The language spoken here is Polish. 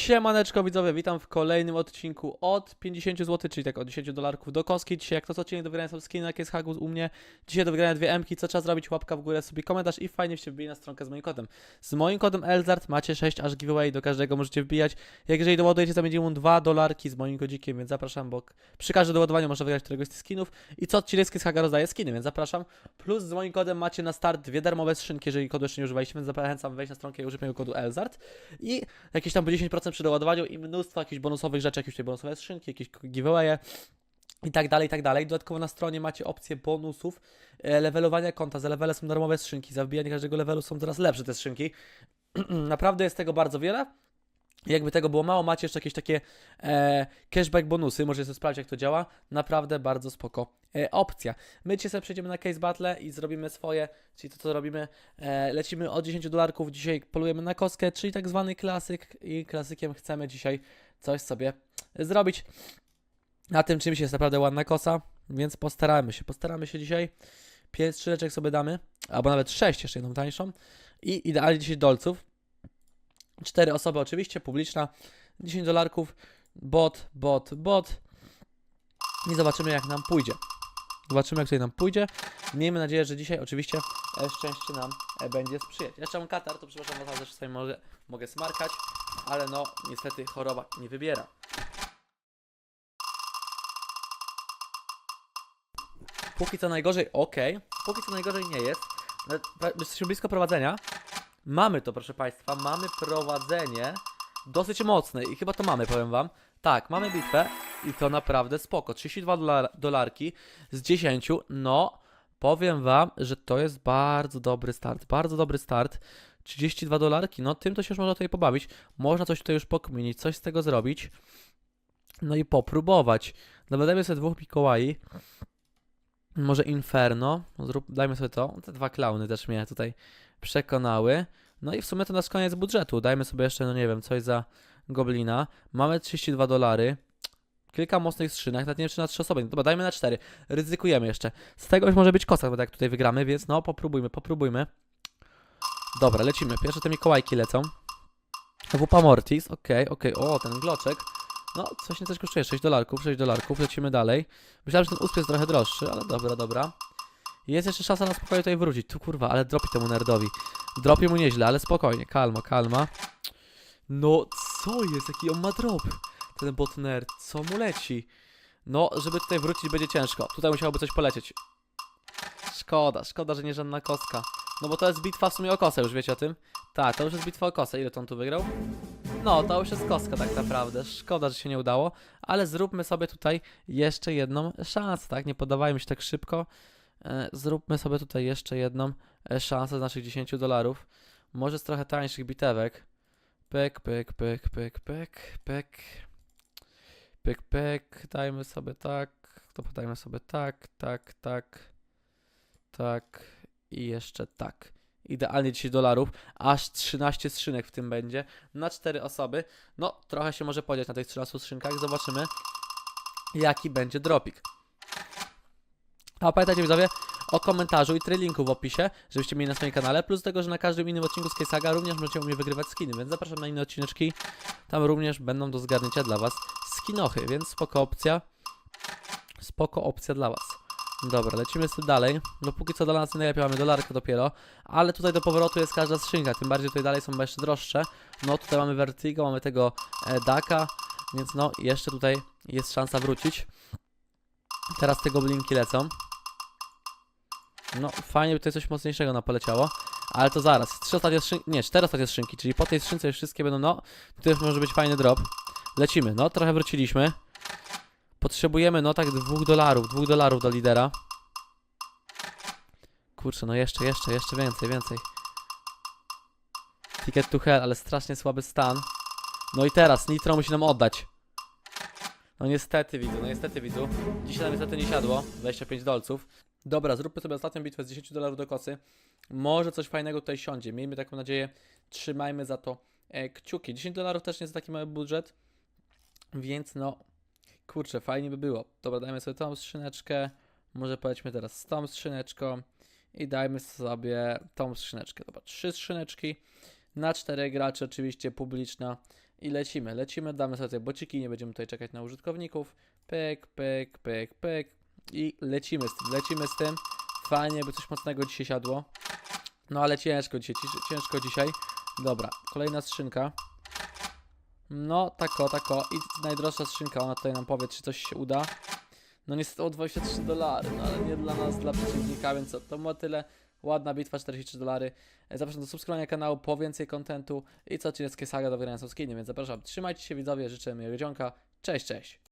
Siemaneczko widzowie, witam w kolejnym odcinku od 50 zł, czyli tak od 10 dolarków do kostki. Dzisiaj jak to co odcinek do wygrania są skiny, jak jest Hagus u mnie. Dzisiaj do wygrania dwie Mki, co trzeba zrobić? Łapka w górę, sobie komentarz i fajnie się wbili na stronkę z moim kodem. Z moim kodem Elzart macie 6 aż giveaway, do każdego możecie wbijać. Jak jeżeli doładujecie za minimum 2 dolarki z moim kodzikiem, więc zapraszam, bo przy każdym doładowaniu można wygrać któregoś z tych skinów. I co odcinek z Haga rozdaje skiny, więc zapraszam. Plus z moim kodem macie na start dwie darmowe skrzynki, jeżeli kodu jeszcze nie używaliście, więc zachęcam wejść na stronkę i użyć mojego kodu Elzart. I jakieś tam po 10% przy doładowaniu i mnóstwo jakichś bonusowych rzeczy, jakieś tutaj bonusowe skrzynki, jakieś giveawaye i tak dalej, i tak dalej. Dodatkowo na stronie macie opcję bonusów e, levelowania konta. Za levele są darmowe skrzynki, za wbijanie każdego levelu są coraz lepsze te skrzynki. Naprawdę jest tego bardzo wiele. Jakby tego było mało, macie jeszcze jakieś takie e, cashback bonusy, możecie sobie sprawdzić jak to działa. Naprawdę bardzo spoko e, opcja. My dzisiaj sobie przejdziemy na case battle i zrobimy swoje, czyli to co robimy, e, lecimy od 10 dolarków, dzisiaj polujemy na kostkę, czyli tak zwany klasyk i klasykiem chcemy dzisiaj coś sobie zrobić. Na tym czymś jest naprawdę ładna kosa, więc postaramy się, postaramy się dzisiaj. 5 skrzyneczek sobie damy, albo nawet 6, jeszcze jedną tańszą i idealnie 10 dolców. Cztery osoby oczywiście, publiczna, 10 dolarków, bot, bot, bot i zobaczymy jak nam pójdzie. Zobaczymy jak tutaj nam pójdzie. Miejmy nadzieję, że dzisiaj oczywiście e, szczęście nam e, będzie sprzyjać. Jeszcze mam katar, to przepraszam was, że czasami mogę, mogę smarkać, ale no niestety choroba nie wybiera. Póki co najgorzej, ok. Póki co najgorzej nie jest. Pra- Jesteśmy blisko prowadzenia. Mamy to, proszę Państwa, mamy prowadzenie dosyć mocne i chyba to mamy, powiem Wam. Tak, mamy bitwę i to naprawdę spoko. 32 dolar, dolarki z 10, no powiem Wam, że to jest bardzo dobry start, bardzo dobry start. 32 dolarki, no tym to się już można tutaj pobawić. Można coś tutaj już pokminić, coś z tego zrobić. No i popróbować. Dodajmy sobie dwóch Mikołaj. Może Inferno. Zrób, dajmy sobie to. Te dwa klauny też mnie tutaj przekonały. No i w sumie to nasz koniec budżetu. Dajmy sobie jeszcze, no nie wiem, coś za Goblina. Mamy 32 dolary. Kilka mocnych skrzynek, nawet nie wiem czy na 3 osoby. Dobra, dajmy na 4. Ryzykujemy jeszcze. Z tego już może być kosa, bo tak tutaj wygramy, więc no popróbujmy, popróbujmy. Dobra, lecimy. Pierwsze te Mikołajki lecą. Wupa Mortis, okej, okej. O, ten gloczek. No, coś nie coś kosztuje. 6 dolarków, 6 dolarków. Lecimy dalej. Myślałem, że ten usp jest trochę droższy, ale dobra, dobra. Jest jeszcze szansa na spokojnie tutaj wrócić. Tu kurwa, ale dropi temu nerdowi. Dropi mu nieźle, ale spokojnie. Kalma, kalma. No, co jest? Jaki on ma drop? Ten bot nerd. Co mu leci? No, żeby tutaj wrócić będzie ciężko. Tutaj musiałoby coś polecieć. Szkoda, szkoda, że nie żadna kostka. No bo to jest bitwa w sumie o kosę, już wiecie o tym? Tak, to już jest bitwa o kosę. Ile to on tu wygrał? No, to już jest kostka tak naprawdę. Szkoda, że się nie udało, ale zróbmy sobie tutaj jeszcze jedną szansę, tak? Nie podawajmy się tak szybko. E, zróbmy sobie tutaj jeszcze jedną e, szansę z naszych 10 dolarów. Może z trochę tańszych bitewek. Pyk, pyk, pyk, pyk, pyk, pyk. Pyk, pyk. Dajmy sobie tak. To podajmy sobie tak, tak, tak. Tak. I jeszcze tak. Idealnie 10 dolarów. Aż 13 skrzynek w tym będzie. Na 4 osoby. No, trochę się może podziać na tych 13 skrzynkach. Zobaczymy, jaki będzie dropik. A pamiętajcie widzowie o komentarzu i linku w opisie, żebyście mieli na swoim kanale, plus tego, że na każdym innym odcinku z Saga również możecie u mnie wygrywać skiny, więc zapraszam na inne odcineczki, tam również będą do zgarnięcia dla was skinochy, więc spoko opcja, spoko opcja dla was. Dobra, lecimy sobie dalej, no póki co dla nas najlepiej mamy dolarkę dopiero, ale tutaj do powrotu jest każda skrzynka, tym bardziej tutaj dalej są jeszcze droższe, no tutaj mamy Vertigo, mamy tego e, Daka, więc no jeszcze tutaj jest szansa wrócić. Teraz te goblinki lecą. No, fajnie by tutaj coś mocniejszego nam poleciało. Ale to zaraz. Trzy ostatnie skrzynki. Nie, cztery ostatnie skrzynki, czyli po tej skrzynce już wszystkie będą. No, tutaj może być fajny drop. Lecimy. No, trochę wróciliśmy. Potrzebujemy, no tak, dwóch dolarów. Dwóch dolarów do lidera. Kurczę, no jeszcze, jeszcze, jeszcze więcej, więcej. Ticket to hell, ale strasznie słaby stan. No i teraz, Nitro musi nam oddać. No niestety widzu, no niestety widzu. Dzisiaj nam niestety nie siadło. 25 dolców. Dobra, zróbmy sobie ostatnią bitwę z 10 dolarów do kosy. Może coś fajnego tutaj siądzie. Miejmy taką nadzieję. Trzymajmy za to e, kciuki. 10 dolarów też nie jest taki mały budżet. Więc no, kurczę, fajnie by było. Dobra, dajmy sobie tą skrzyneczkę. Może polećmy teraz z tą skrzyneczką. I dajmy sobie tą skrzyneczkę. Dobra, trzy skrzyneczki. Na czterech graczy oczywiście publiczna. I lecimy, lecimy, damy sobie bociki, nie będziemy tutaj czekać na użytkowników. Pyk, pyk, pyk, pyk. I lecimy z tym, lecimy z tym. Fajnie, by coś mocnego dzisiaj siadło. No ale ciężko dzisiaj, cięż- ciężko dzisiaj. Dobra, kolejna skrzynka. No, tako, tako. I najdroższa skrzynka, ona tutaj nam powie, czy coś się uda. No niestety o 23 dolary, no ale nie dla nas, dla przeciwnika, więc to ma tyle. Ładna bitwa, 43 dolary. Zapraszam do subskrybowania kanału po więcej kontentu i co odcineckie saga do wygrania są skiny, więc zapraszam. Trzymajcie się widzowie, życzę miłego dzionka. Cześć, cześć.